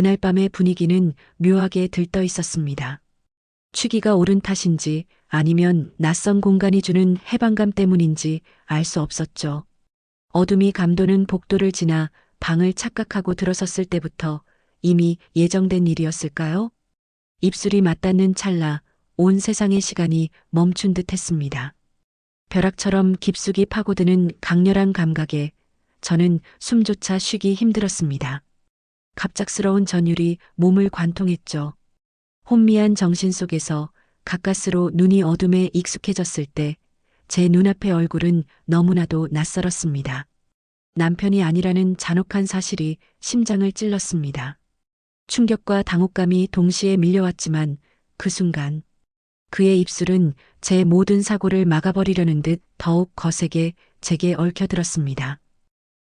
그날 밤의 분위기는 묘하게 들떠 있었습니다. 취기가 오른 탓인지 아니면 낯선 공간이 주는 해방감 때문인지 알 수 없었죠. 어둠이 감도는 복도를 지나 방을 착각하고 들어섰을 때부터 이미 예정된 일이었을까요? 입술이 맞닿는 찰나 온 세상의 시간이 멈춘 듯 했습니다. 벼락처럼 깊숙이 파고드는 강렬한 감각에 저는 숨조차 쉬기 힘들었습니다. 갑작스러운 전율이 몸을 관통했죠. 혼미한 정신 속에서 가까스로 눈이 어둠에 익숙해졌을 때 제 눈앞의 얼굴은 너무나도 낯설었습니다. 남편이 아니라는 잔혹한 사실이 심장을 찔렀습니다. 충격과 당혹감이 동시에 밀려왔지만 그 순간 그의 입술은 제 모든 사고를 막아버리려는 듯 더욱 거세게 제게 얽혀들었습니다.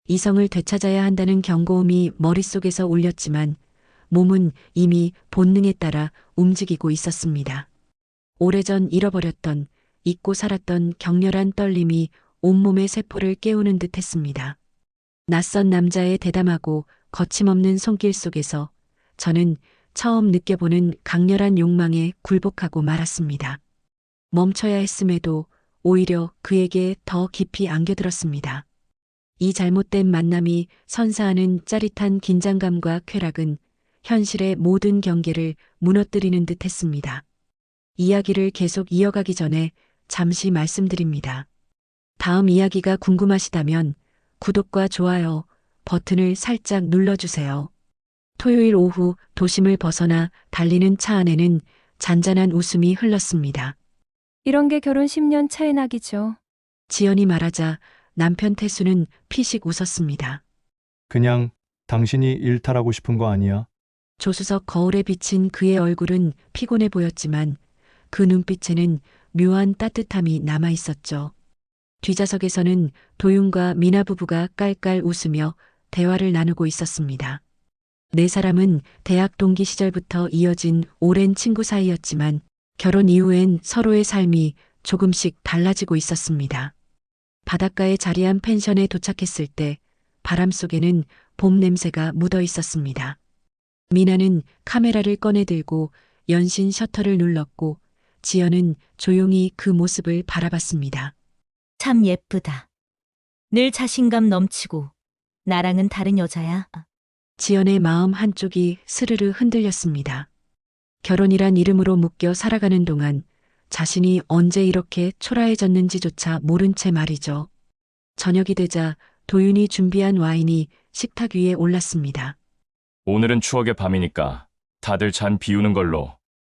이성을 되찾아야 한다는 경고음이 머릿속에서 울렸지만 몸은 이미 본능에 따라 움직이고 있었습니다. 오래전 잃어버렸던 잊고 살았던 격렬한 떨림이 온몸의 세포를 깨우는 듯 했습니다. 낯선 남자의 대담하고 거침없는 손길 속에서 저는 처음 느껴보는 강렬한 욕망에 굴복하고 말았습니다. 멈춰야 했음에도 오히려 그에게 더 깊이 안겨들었습니다. 이 잘못된 만남이 선사하는 짜릿한 긴장감과 쾌락은 현실의 모든 경계를 무너뜨리는 듯 했습니다. 이야기를 계속 이어가기 전에 잠시 말씀드립니다. 다음 이야기가 궁금하시다면 구독과 좋아요 버튼을 살짝 눌러주세요. 토요일 오후 도심을 벗어나 달리는 차 안에는 잔잔한 웃음이 흘렀습니다. 이런 게 결혼 10년 차의 낙이죠. 지연이 말하자 남편 태수는 피식 웃었습니다. 그냥 당신이 일탈하고 싶은 거 아니야? 조수석 거울에 비친 그의 얼굴은 피곤해 보였지만 그 눈빛에는 묘한 따뜻함이 남아 있었죠. 뒷좌석에서는 도윤과 미나 부부가 깔깔 웃으며 대화를 나누고 있었습니다. 네 사람은 대학 동기 시절부터 이어진 오랜 친구 사이였지만 결혼 이후엔 서로의 삶이 조금씩 달라지고 있었습니다. 바닷가에 자리한 펜션에 도착했을 때 바람 속에는 봄 냄새가 묻어 있었습니다. 미나는 카메라를 꺼내 들고 연신 셔터를 눌렀고 지연은 조용히 그 모습을 바라봤습니다. 참 예쁘다. 늘 자신감 넘치고 나랑은 다른 여자야. 지연의 마음 한쪽이 스르르 흔들렸습니다. 결혼이란 이름으로 묶여 살아가는 동안 자신이 언제 이렇게 초라해졌는지조차 모른 채 말이죠. 저녁이 되자 도윤이 준비한 와인이 식탁 위에 올랐습니다. 오늘은 추억의 밤이니까 다들 잔 비우는 걸로.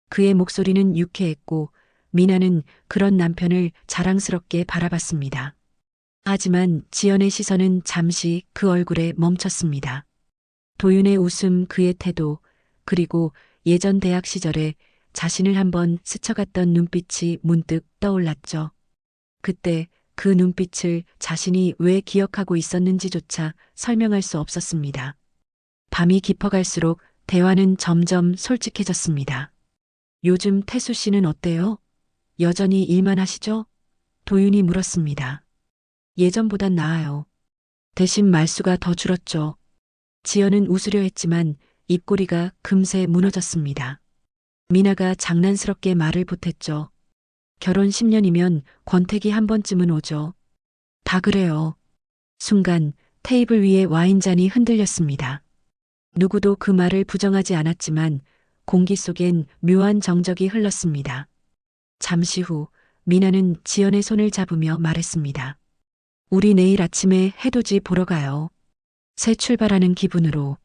그의 목소리는 유쾌했고 미나는 그런 남편을 자랑스럽게 바라봤습니다. 하지만 지연의 시선은 잠시 그 얼굴에 멈췄습니다. 도윤의 웃음, 그의 태도, 그리고 예전 대학 시절에 자신을 한번 스쳐갔던 눈빛이 문득 떠올랐죠. 그때 그 눈빛을 자신이 왜 기억하고 있었는지조차 설명할 수 없었습니다. 밤이 깊어갈수록 대화는 점점 솔직해졌습니다. 요즘 태수 씨는 어때요? 여전히 일만 하시죠? 도윤이 물었습니다. 예전보단 나아요. 대신 말수가 더 줄었죠. 지연은 웃으려 했지만 입꼬리가 금세 무너졌습니다. 미나가 장난스럽게 말을 보탰죠. 결혼 10년이면 권태기 한 번쯤은 오죠. 다 그래요. 순간 테이블 위에 와인잔이 흔들렸습니다. 누구도 그 말을 부정하지 않았지만 공기 속엔 묘한 정적이 흘렀습니다. 잠시 후 미나는 지연의 손을 잡으며 말했습니다. 우리 내일 아침에 해돋이 보러 가요. 새 출발하는 기분으로.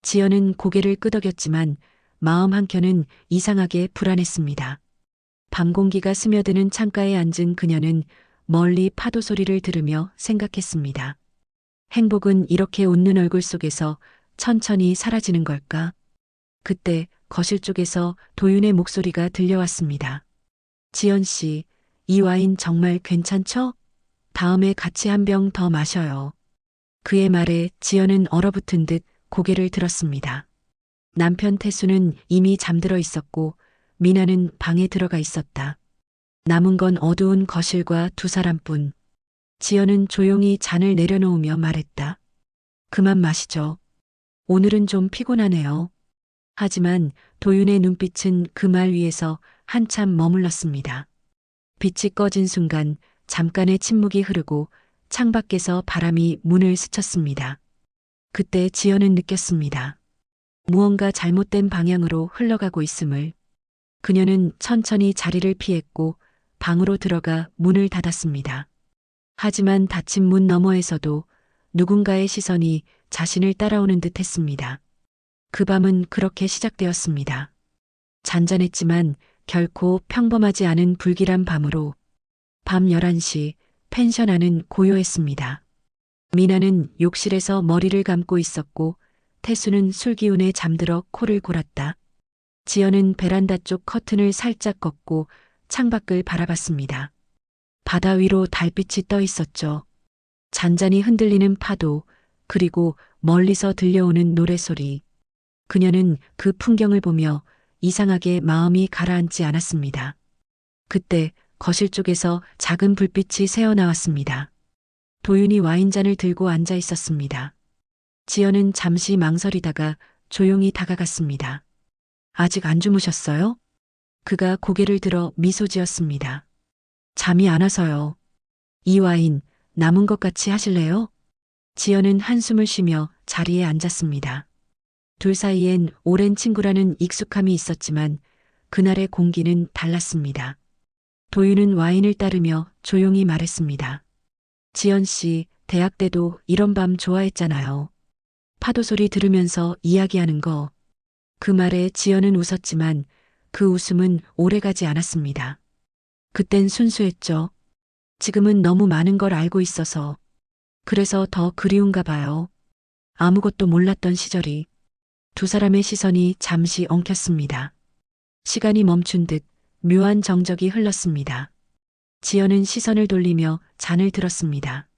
지연은 고개를 끄덕였지만 마음 한켠은 이상하게 불안했습니다. 밤 공기가 스며드는 창가에 앉은 그녀는 멀리 파도 소리를 들으며 생각했습니다. 행복은 이렇게 웃는 얼굴 속에서 천천히 사라지는 걸까? 그때 거실 쪽에서 도윤의 목소리가 들려왔습니다. 지연 씨, 이 와인 정말 괜찮죠? 다음에 같이 한 병 더 마셔요. 그의 말에 지연은 얼어붙은 듯 고개를 들었습니다. 남편 태수는 이미 잠들어 있었고 미나는 방에 들어가 있었다. 남은 건 어두운 거실과 두 사람뿐. 지연은 조용히 잔을 내려놓으며 말했다. 그만 마시죠. 오늘은 좀 피곤하네요. 하지만 도윤의 눈빛은 그 말 위에서 한참 머물렀습니다. 빛이 꺼진 순간 잠깐의 침묵이 흐르고 창밖에서 바람이 문을 스쳤습니다. 그때 지연은 느꼈습니다. 무언가 잘못된 방향으로 흘러가고 있음을. 그녀는 천천히 자리를 피했고 방으로 들어가 문을 닫았습니다. 하지만 닫힌 문 너머에서도 누군가의 시선이 자신을 따라오는 듯 했습니다. 그 밤은 그렇게 시작되었습니다. 잔잔했지만 결코 평범하지 않은 불길한 밤으로 밤 11시 펜션 안은 고요했습니다. 미나는 욕실에서 머리를 감고 있었고 태수는 술기운에 잠들어 코를 골았다. 지연은 베란다 쪽 커튼을 살짝 걷고 창밖을 바라봤습니다. 바다 위로 달빛이 떠 있었죠. 잔잔히 흔들리는 파도, 그리고 멀리서 들려오는 노래소리. 그녀는 그 풍경을 보며 이상하게 마음이 가라앉지 않았습니다. 그때 거실 쪽에서 작은 불빛이 새어나왔습니다. 도윤이 와인잔을 들고 앉아 있었습니다. 지연은 잠시 망설이다가 조용히 다가갔습니다. 아직 안 주무셨어요? 그가 고개를 들어 미소 지었습니다. 잠이 안 와서요. 이 와인 남은 것 같이 하실래요? 지연은 한숨을 쉬며 자리에 앉았습니다. 둘 사이엔 오랜 친구라는 익숙함이 있었지만 그날의 공기는 달랐습니다. 도윤은 와인을 따르며 조용히 말했습니다. 지연 씨, 대학 때도 이런 밤 좋아했잖아요. 파도 소리 들으면서 이야기하는 거. 그 말에 지연은 웃었지만 그 웃음은 오래가지 않았습니다. 그땐 순수했죠. 지금은 너무 많은 걸 알고 있어서. 그래서 더 그리운가 봐요. 아무것도 몰랐던 시절이. 두 사람의 시선이 잠시 엉켰습니다. 시간이 멈춘 듯 묘한 정적이 흘렀습니다. 지연은 시선을 돌리며 잔을 들었습니다.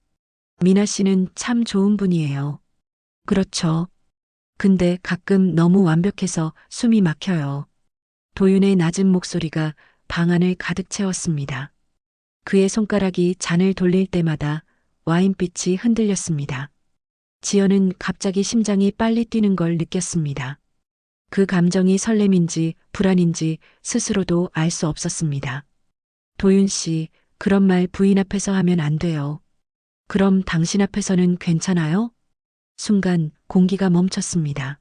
미나 씨는 참 좋은 분이에요. 그렇죠. 근데 가끔 너무 완벽해서 숨이 막혀요. 도윤의 낮은 목소리가 방 안을 가득 채웠습니다. 그의 손가락이 잔을 돌릴 때마다 와인빛이 흔들렸습니다. 지연은 갑자기 심장이 빨리 뛰는 걸 느꼈습니다. 그 감정이 설렘인지 불안인지 스스로도 알 수 없었습니다. 도윤 씨, 그런 말 부인 앞에서 하면 안 돼요. 그럼 당신 앞에서는 괜찮아요? 순간 공기가 멈췄습니다.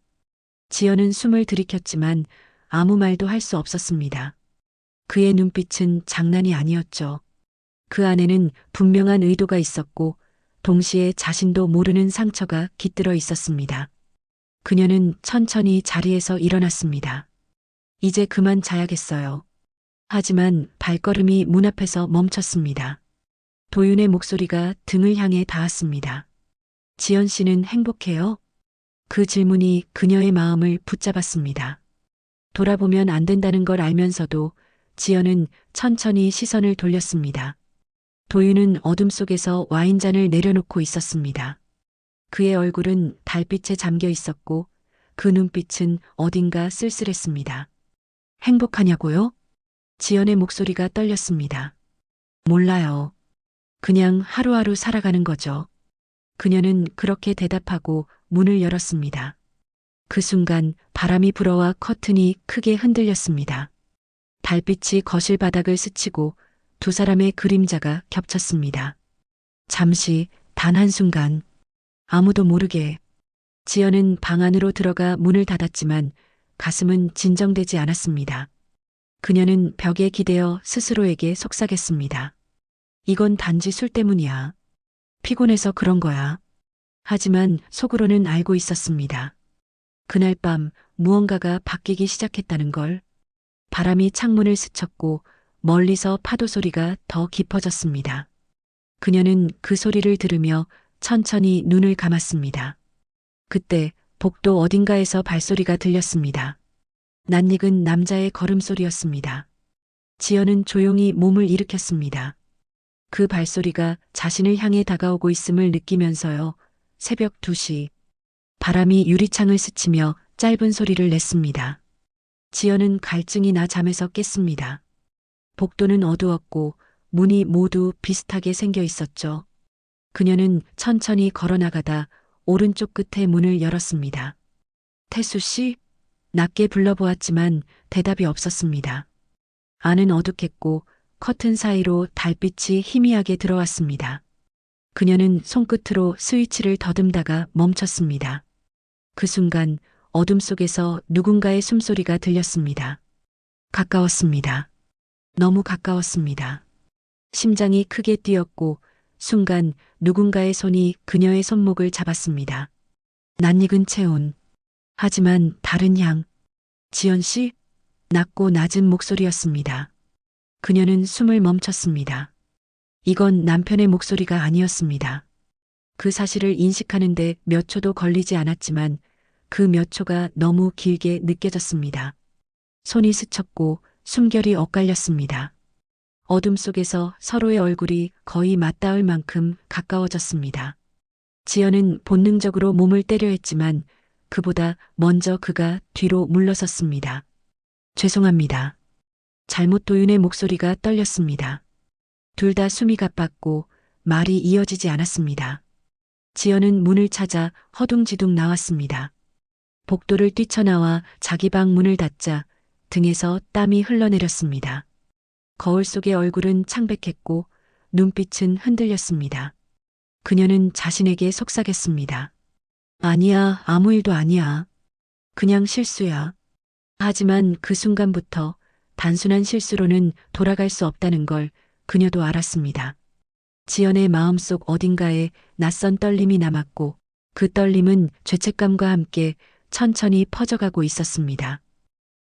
지연은 숨을 들이켰지만 아무 말도 할 수 없었습니다. 그의 눈빛은 장난이 아니었죠. 그 안에는 분명한 의도가 있었고 동시에 자신도 모르는 상처가 깃들어 있었습니다. 그녀는 천천히 자리에서 일어났습니다. 이제 그만 자야겠어요. 하지만 발걸음이 문 앞에서 멈췄습니다. 도윤의 목소리가 등을 향해 닿았습니다. 지연 씨는 행복해요? 그 질문이 그녀의 마음을 붙잡았습니다. 돌아보면 안 된다는 걸 알면서도 지연은 천천히 시선을 돌렸습니다. 도윤은 어둠 속에서 와인잔을 내려놓고 있었습니다. 그의 얼굴은 달빛에 잠겨 있었고 그 눈빛은 어딘가 쓸쓸했습니다. 행복하냐고요? 지연의 목소리가 떨렸습니다. 몰라요. 그냥 하루하루 살아가는 거죠. 그녀는 그렇게 대답하고 문을 열었습니다. 그 순간 바람이 불어와 커튼이 크게 흔들렸습니다. 달빛이 거실 바닥을 스치고 두 사람의 그림자가 겹쳤습니다. 잠시 단 한순간 아무도 모르게 지연은 방 안으로 들어가 문을 닫았지만 가슴은 진정되지 않았습니다. 그녀는 벽에 기대어 스스로에게 속삭였습니다. 이건 단지 술 때문이야. 피곤해서 그런 거야. 하지만 속으로는 알고 있었습니다. 그날 밤 무언가가 바뀌기 시작했다는 걸. 바람이 창문을 스쳤고 멀리서 파도 소리가 더 깊어졌습니다. 그녀는 그 소리를 들으며 천천히 눈을 감았습니다. 그때 복도 어딘가에서 발소리가 들렸습니다. 낯익은 남자의 걸음소리였습니다. 지연은 조용히 몸을 일으켰습니다. 그 발소리가 자신을 향해 다가오고 있음을 느끼면서요. 새벽 2시. 바람이 유리창을 스치며 짧은 소리를 냈습니다. 지연은 갈증이 나 잠에서 깼습니다. 복도는 어두웠고 문이 모두 비슷하게 생겨 있었죠. 그녀는 천천히 걸어 나가다 오른쪽 끝에 문을 열었습니다. 태수 씨? 낮게 불러보았지만 대답이 없었습니다. 안은 어둑했고 커튼 사이로 달빛이 희미하게 들어왔습니다. 그녀는 손끝으로 스위치를 더듬다가 멈췄습니다. 그 순간 어둠 속에서 누군가의 숨소리가 들렸습니다. 가까웠습니다. 너무 가까웠습니다. 심장이 크게 뛰었고 순간 누군가의 손이 그녀의 손목을 잡았습니다. 낯익은 체온. 하지만 다른 향. 지연 씨? 낮고 낮은 목소리였습니다. 그녀는 숨을 멈췄습니다. 이건 남편의 목소리가 아니었습니다. 그 사실을 인식하는데 몇 초도 걸리지 않았지만 그 몇 초가 너무 길게 느껴졌습니다. 손이 스쳤고 숨결이 엇갈렸습니다. 어둠 속에서 서로의 얼굴이 거의 맞닿을 만큼 가까워졌습니다. 지연은 본능적으로 몸을 때려 했지만 그보다 먼저 그가 뒤로 물러섰습니다. 죄송합니다. 잘못 도윤의 목소리가 떨렸습니다. 둘 다 숨이 가빴고 말이 이어지지 않았습니다. 지연은 문을 찾아 허둥지둥 나왔습니다. 복도를 뛰쳐나와 자기 방 문을 닫자 등에서 땀이 흘러내렸습니다. 거울 속의 얼굴은 창백했고 눈빛은 흔들렸습니다. 그녀는 자신에게 속삭였습니다. 아니야, 아무 일도 아니야. 그냥 실수야. 하지만 그 순간부터 단순한 실수로는 돌아갈 수 없다는 걸 그녀도 알았습니다. 지연의 마음속 어딘가에 낯선 떨림이 남았고 그 떨림은 죄책감과 함께 천천히 퍼져가고 있었습니다.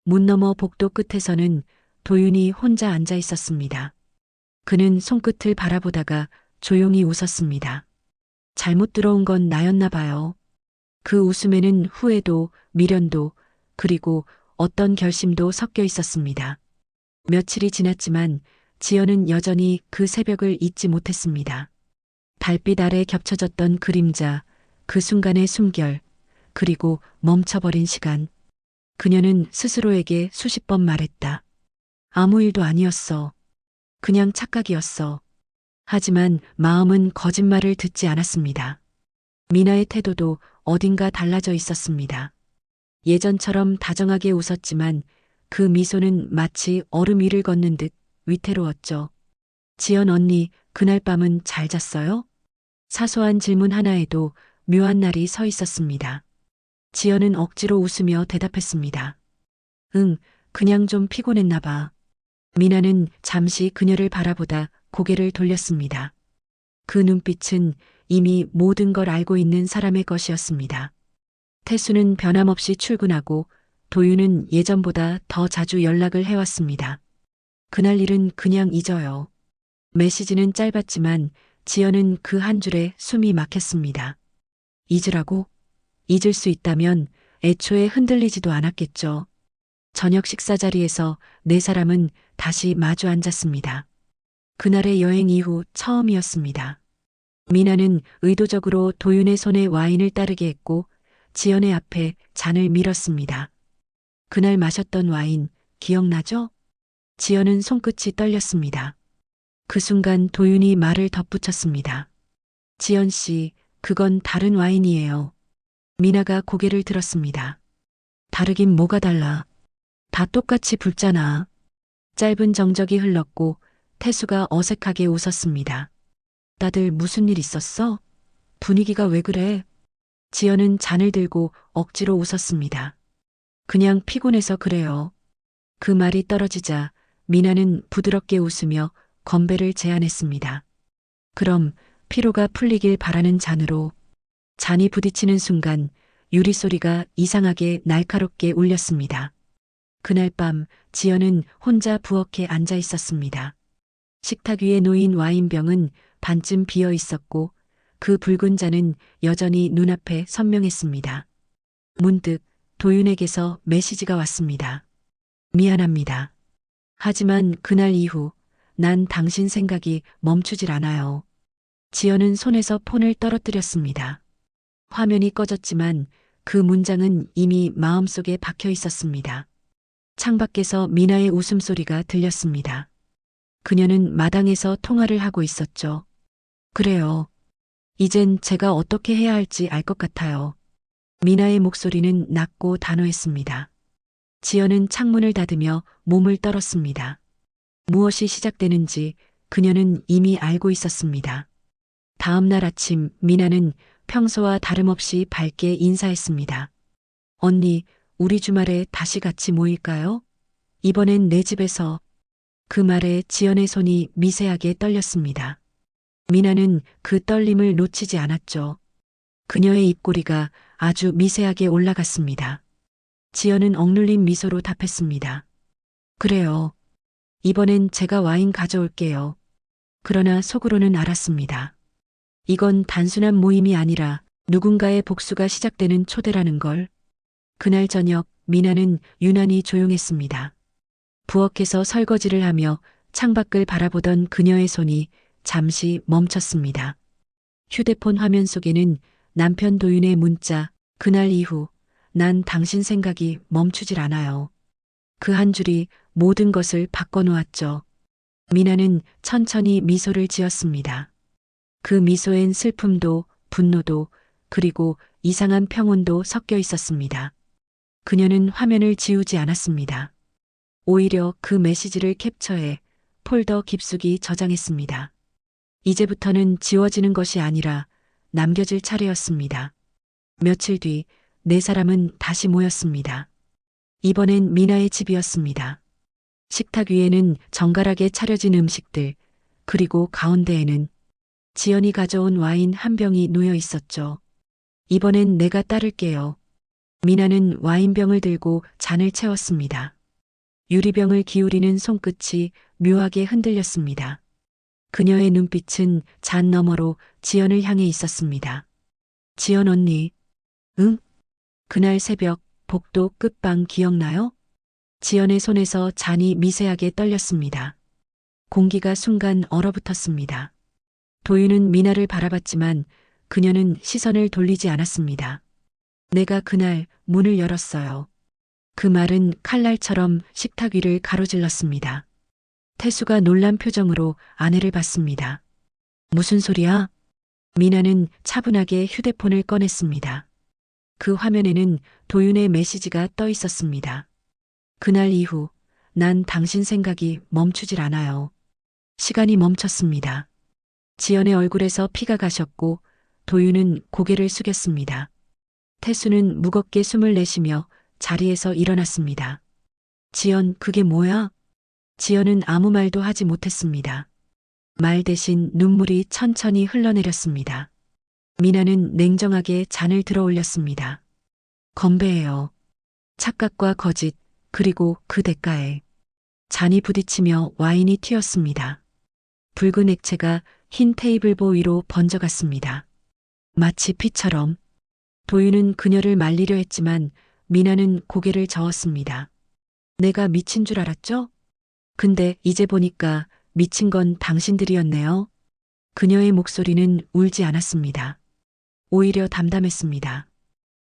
문 너머 복도 끝에서는 도윤이 혼자 앉아 있었습니다. 그는 손끝을 바라보다가 조용히 웃었습니다. 잘못 들어온 건 나였나 봐요. 그 웃음에는 후회도, 미련도, 그리고 어떤 결심도 섞여 있었습니다. 며칠이 지났지만 지연은 여전히 그 새벽을 잊지 못했습니다. 달빛 아래 겹쳐졌던 그림자, 그 순간의 숨결, 그리고 멈춰버린 시간. 그녀는 스스로에게 수십 번 말했다. 아무 일도 아니었어. 그냥 착각이었어. 하지만 마음은 거짓말을 듣지 않았습니다. 미나의 태도도 어딘가 달라져 있었습니다. 예전처럼 다정하게 웃었지만 그 미소는 마치 얼음 위를 걷는 듯 위태로웠죠. 지연 언니, 그날 밤은 잘 잤어요? 사소한 질문 하나에도 묘한 날이 서 있었습니다. 지연은 억지로 웃으며 대답했습니다. 응, 그냥 좀 피곤했나 봐. 미나는 잠시 그녀를 바라보다 고개를 돌렸습니다. 그 눈빛은 이미 모든 걸 알고 있는 사람의 것이었습니다. 태수는 변함없이 출근하고 도윤은 예전보다 더 자주 연락을 해왔습니다. 그날 일은 그냥 잊어요. 메시지는 짧았지만 지연은 그 한 줄에 숨이 막혔습니다. 잊으라고? 잊을 수 있다면 애초에 흔들리지도 않았겠죠. 저녁 식사 자리에서 네 사람은 다시 마주 앉았습니다. 그날의 여행 이후 처음이었습니다. 미나는 의도적으로 도윤의 손에 와인을 따르게 했고 지연의 앞에 잔을 밀었습니다. 그날 마셨던 와인 기억나죠? 지연은 손끝이 떨렸습니다. 그 순간 도윤이 말을 덧붙였습니다. 지연 씨, 그건 다른 와인이에요. 미나가 고개를 들었습니다. 다르긴 뭐가 달라. 다 똑같이 붉잖아. 짧은 정적이 흘렀고 태수가 어색하게 웃었습니다. 다들 무슨 일 있었어? 분위기가 왜 그래? 지연은 잔을 들고 억지로 웃었습니다. 그냥 피곤해서 그래요. 그 말이 떨어지자 미나는 부드럽게 웃으며 건배를 제안했습니다. 그럼 피로가 풀리길 바라는 잔으로 잔이 부딪히는 순간 유리 소리가 이상하게 날카롭게 울렸습니다. 그날 밤 지연은 혼자 부엌에 앉아 있었습니다. 식탁 위에 놓인 와인병은 반쯤 비어 있었고 그 붉은 잔은 여전히 눈앞에 선명했습니다. 문득 도윤에게서 메시지가 왔습니다. 미안합니다. 하지만 그날 이후 난 당신 생각이 멈추질 않아요. 지연은 손에서 폰을 떨어뜨렸습니다. 화면이 꺼졌지만 그 문장은 이미 마음속에 박혀 있었습니다. 창밖에서 미나의 웃음소리가 들렸습니다. 그녀는 마당에서 통화를 하고 있었죠. 그래요. 이젠 제가 어떻게 해야 할지 알 것 같아요. 미나의 목소리는 낮고 단호했습니다. 지연은 창문을 닫으며 몸을 떨었습니다. 무엇이 시작되는지 그녀는 이미 알고 있었습니다. 다음 날 아침 미나는 평소와 다름없이 밝게 인사했습니다. 언니, 우리 주말에 다시 같이 모일까요? 이번엔 내 집에서 그 말에 지연의 손이 미세하게 떨렸습니다. 미나는 그 떨림을 놓치지 않았죠. 그녀의 입꼬리가 아주 미세하게 올라갔습니다. 지연은 억눌린 미소로 답했습니다. 그래요. 이번엔 제가 와인 가져올게요. 그러나 속으로는 알았습니다. 이건 단순한 모임이 아니라 누군가의 복수가 시작되는 초대라는 걸. 그날 저녁 미나는 유난히 조용했습니다. 부엌에서 설거지를 하며 창밖을 바라보던 그녀의 손이 잠시 멈췄습니다. 휴대폰 화면 속에는 남편 도윤의 문자, 그날 이후 난 당신 생각이 멈추질 않아요. 그 한 줄이 모든 것을 바꿔놓았죠. 미나는 천천히 미소를 지었습니다. 그 미소엔 슬픔도 분노도 그리고 이상한 평온도 섞여 있었습니다. 그녀는 화면을 지우지 않았습니다. 오히려 그 메시지를 캡처해 폴더 깊숙이 저장했습니다. 이제부터는 지워지는 것이 아니라 남겨질 차례였습니다. 며칠 뒤 네 사람은 다시 모였습니다. 이번엔 미나의 집이었습니다. 식탁 위에는 정갈하게 차려진 음식들, 그리고 가운데에는 지연이 가져온 와인 한 병이 놓여 있었죠. 이번엔 내가 따를게요. 미나는 와인병을 들고 잔을 채웠습니다. 유리병을 기울이는 손끝이 묘하게 흔들렸습니다. 그녀의 눈빛은 잔 너머로 지연을 향해 있었습니다. 지연 언니, 응? 그날 새벽 복도 끝방 기억나요? 지연의 손에서 잔이 미세하게 떨렸습니다. 공기가 순간 얼어붙었습니다. 도윤은 미나를 바라봤지만 그녀는 시선을 돌리지 않았습니다. 내가 그날 문을 열었어요. 그 말은 칼날처럼 식탁 위를 가로질렀습니다. 태수가 놀란 표정으로 아내를 봤습니다. 무슨 소리야? 미나는 차분하게 휴대폰을 꺼냈습니다. 그 화면에는 도윤의 메시지가 떠 있었습니다. 그날 이후 난 당신 생각이 멈추질 않아요. 시간이 멈췄습니다. 지연의 얼굴에서 피가 가셨고 도윤은 고개를 숙였습니다. 태수는 무겁게 숨을 내쉬며 자리에서 일어났습니다. 지연, 그게 뭐야? 지연은 아무 말도 하지 못했습니다. 말 대신 눈물이 천천히 흘러내렸습니다. 미나는 냉정하게 잔을 들어 올렸습니다. 건배해요. 착각과 거짓, 그리고 그 대가에 잔이 부딪히며 와인이 튀었습니다. 붉은 액체가 흰 테이블보 위로 번져갔습니다. 마치 피처럼 도윤은 그녀를 말리려 했지만 미나는 고개를 저었습니다. 내가 미친 줄 알았죠? 근데 이제 보니까 미친 건 당신들이었네요. 그녀의 목소리는 울지 않았습니다. 오히려 담담했습니다.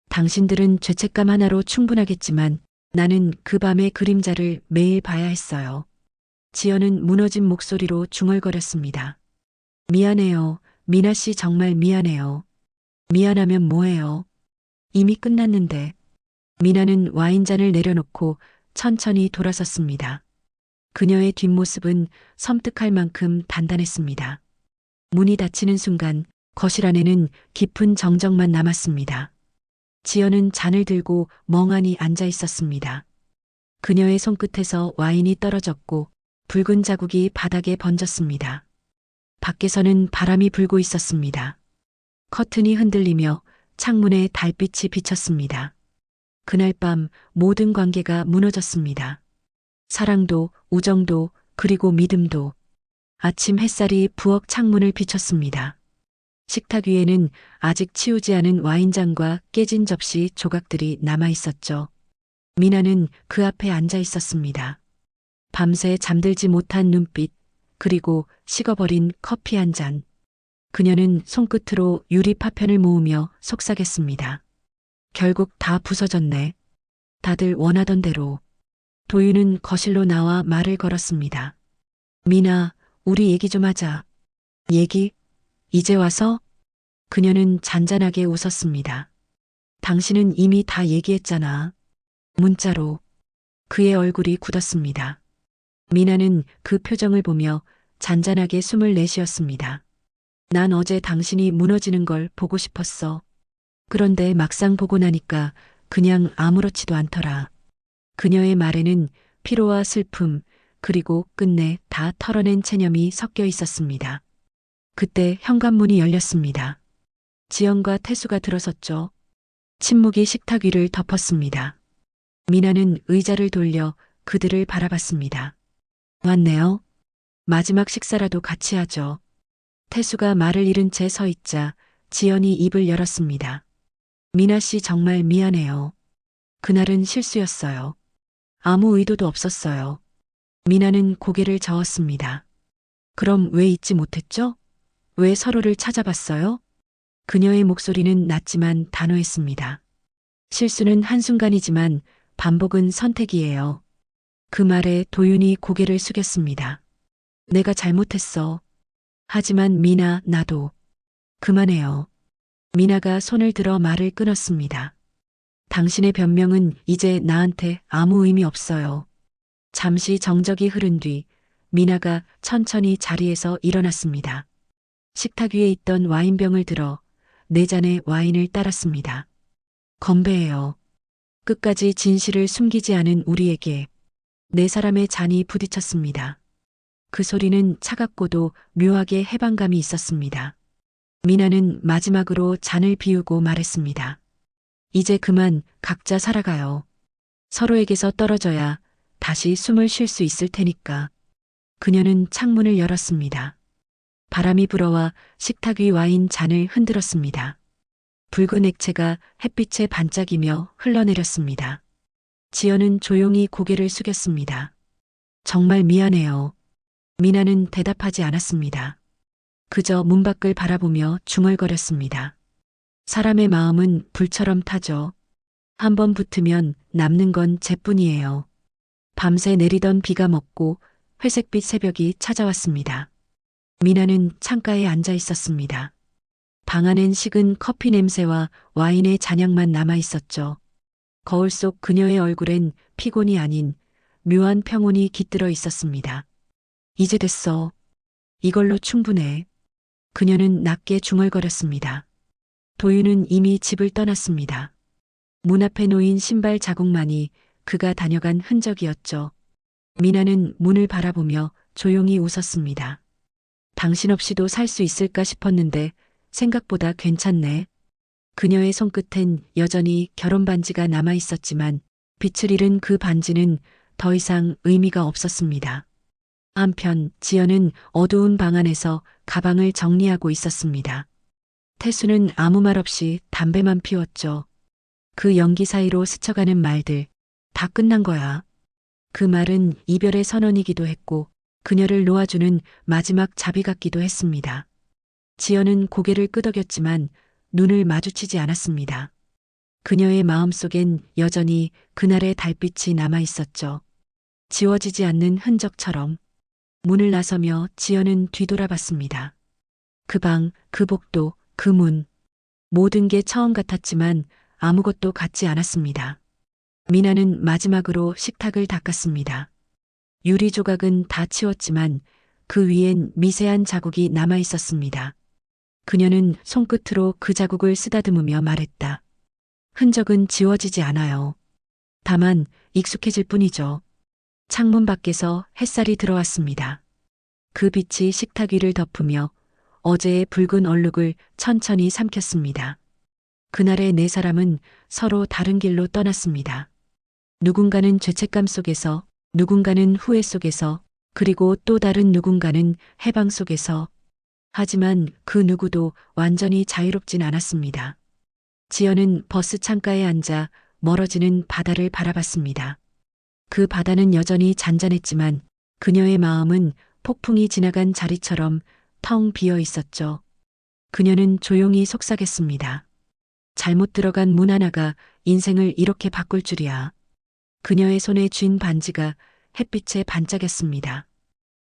당신들은 죄책감 하나로 충분하겠지만 나는 그 밤의 그림자를 매일 봐야 했어요. 지연은 무너진 목소리로 중얼거렸습니다. 미안해요. 미나 씨 정말 미안해요. 미안하면 뭐해요? 이미 끝났는데. 미나는 와인잔을 내려놓고 천천히 돌아섰습니다. 그녀의 뒷모습은 섬뜩할 만큼 단단했습니다. 문이 닫히는 순간 거실 안에는 깊은 정적만 남았습니다. 지연은 잔을 들고 멍하니 앉아 있었습니다. 그녀의 손끝에서 와인이 떨어졌고 붉은 자국이 바닥에 번졌습니다. 밖에서는 바람이 불고 있었습니다. 커튼이 흔들리며 창문에 달빛이 비쳤습니다. 그날 밤 모든 관계가 무너졌습니다. 사랑도, 우정도, 그리고 믿음도. 아침 햇살이 부엌 창문을 비췄습니다. 식탁 위에는 아직 치우지 않은 와인잔과 깨진 접시 조각들이 남아 있었죠. 미나는 그 앞에 앉아 있었습니다. 밤새 잠들지 못한 눈빛, 그리고 식어버린 커피 한 잔. 그녀는 손끝으로 유리 파편을 모으며 속삭였습니다. 결국 다 부서졌네. 다들 원하던 대로. 도윤은 거실로 나와 말을 걸었습니다. 미나, 우리 얘기 좀 하자. 얘기? 이제 와서? 그녀는 잔잔하게 웃었습니다. 당신은 이미 다 얘기했잖아. 문자로. 그의 얼굴이 굳었습니다. 미나는 그 표정을 보며 잔잔하게 숨을 내쉬었습니다. 난 어제 당신이 무너지는 걸 보고 싶었어. 그런데 막상 보고 나니까 그냥 아무렇지도 않더라. 그녀의 말에는 피로와 슬픔, 그리고 끝내 다 털어낸 체념이 섞여 있었습니다. 그때 현관문이 열렸습니다. 지연과 태수가 들어섰죠. 침묵이 식탁 위를 덮었습니다. 미나는 의자를 돌려 그들을 바라봤습니다. 왔네요. 마지막 식사라도 같이 하죠. 태수가 말을 잃은 채 서 있자 지연이 입을 열었습니다. 미나 씨 정말 미안해요. 그날은 실수였어요. 아무 의도도 없었어요. 미나는 고개를 저었습니다. 그럼 왜 잊지 못했죠? 왜 서로를 찾아봤어요? 그녀의 목소리는 낮지만 단호했습니다. 실수는 한순간이지만 반복은 선택이에요. 그 말에 도윤이 고개를 숙였습니다. 내가 잘못했어. 하지만 미나, 나도. 그만해요. 미나가 손을 들어 말을 끊었습니다. 당신의 변명은 이제 나한테 아무 의미 없어요. 잠시 정적이 흐른 뒤 미나가 천천히 자리에서 일어났습니다. 식탁 위에 있던 와인병을 들어 네 잔의 와인을 따랐습니다. 건배해요. 끝까지 진실을 숨기지 않은 우리에게 네 사람의 잔이 부딪혔습니다. 그 소리는 차갑고도 묘하게 해방감이 있었습니다. 미나는 마지막으로 잔을 비우고 말했습니다. 이제 그만 각자 살아가요. 서로에게서 떨어져야 다시 숨을 쉴 수 있을 테니까. 그녀는 창문을 열었습니다. 바람이 불어와 식탁 위 와인 잔을 흔들었습니다. 붉은 액체가 햇빛에 반짝이며 흘러내렸습니다. 지연은 조용히 고개를 숙였습니다. 정말 미안해요. 미나는 대답하지 않았습니다. 그저 문 밖을 바라보며 중얼거렸습니다. 사람의 마음은 불처럼 타죠. 한번 붙으면 남는 건 재뿐이에요. 밤새 내리던 비가 먹고 회색빛 새벽이 찾아왔습니다. 미나는 창가에 앉아 있었습니다. 방 안엔 식은 커피 냄새와 와인의 잔향만 남아 있었죠. 거울 속 그녀의 얼굴엔 피곤이 아닌 묘한 평온이 깃들어 있었습니다. 이제 됐어. 이걸로 충분해. 그녀는 낮게 중얼거렸습니다. 도윤은 이미 집을 떠났습니다. 문 앞에 놓인 신발 자국만이 그가 다녀간 흔적이었죠. 미나는 문을 바라보며 조용히 웃었습니다. 당신 없이도 살 수 있을까 싶었는데 생각보다 괜찮네. 그녀의 손끝엔 여전히 결혼 반지가 남아 있었지만 빛을 잃은 그 반지는 더 이상 의미가 없었습니다. 한편 지연은 어두운 방 안에서 가방을 정리하고 있었습니다. 태수는 아무 말 없이 담배만 피웠죠. 그 연기 사이로 스쳐가는 말들 다 끝난 거야. 그 말은 이별의 선언이기도 했고 그녀를 놓아주는 마지막 자비 같기도 했습니다. 지연은 고개를 끄덕였지만 눈을 마주치지 않았습니다. 그녀의 마음속엔 여전히 그날의 달빛이 남아 있었죠. 지워지지 않는 흔적처럼 문을 나서며 지연은 뒤돌아봤습니다. 그 방, 그 복도, 그 문. 모든 게 처음 같았지만 아무것도 같지 않았습니다. 미나는 마지막으로 식탁을 닦았습니다. 유리 조각은 다 치웠지만 그 위엔 미세한 자국이 남아 있었습니다. 그녀는 손끝으로 그 자국을 쓰다듬으며 말했다. 흔적은 지워지지 않아요. 다만 익숙해질 뿐이죠. 창문 밖에서 햇살이 들어왔습니다. 그 빛이 식탁 위를 덮으며 어제의 붉은 얼룩을 천천히 삼켰습니다. 그날의 네 사람은 서로 다른 길로 떠났습니다. 누군가는 죄책감 속에서, 누군가는 후회 속에서, 그리고 또 다른 누군가는 해방 속에서. 하지만 그 누구도 완전히 자유롭진 않았습니다. 지연은 버스 창가에 앉아 멀어지는 바다를 바라봤습니다. 그 바다는 여전히 잔잔했지만 그녀의 마음은 폭풍이 지나간 자리처럼 텅 비어 있었죠. 그녀는 조용히 속삭였습니다. 잘못 들어간 문 하나가 인생을 이렇게 바꿀 줄이야. 그녀의 손에 쥔 반지가 햇빛에 반짝였습니다.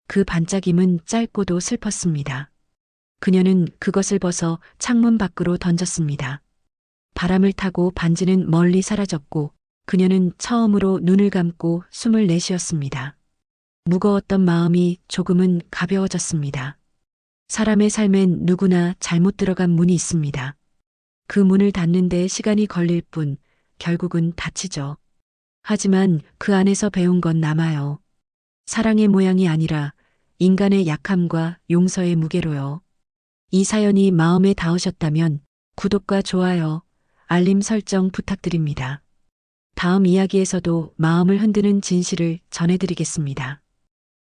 그 반짝임은 짧고도 슬펐습니다. 그녀는 그것을 벗어 창문 밖으로 던졌습니다. 바람을 타고 반지는 멀리 사라졌고 그녀는 처음으로 눈을 감고 숨을 내쉬었습니다. 무거웠던 마음이 조금은 가벼워졌습니다. 사람의 삶엔 누구나 잘못 들어간 문이 있습니다. 그 문을 닫는데 시간이 걸릴 뿐 결국은 닫히죠. 하지만 그 안에서 배운 건 남아요. 사랑의 모양이 아니라 인간의 약함과 용서의 무게로요. 이 사연이 마음에 닿으셨다면 구독과 좋아요, 알림 설정 부탁드립니다. 다음 이야기에서도 마음을 흔드는 진실을 전해드리겠습니다.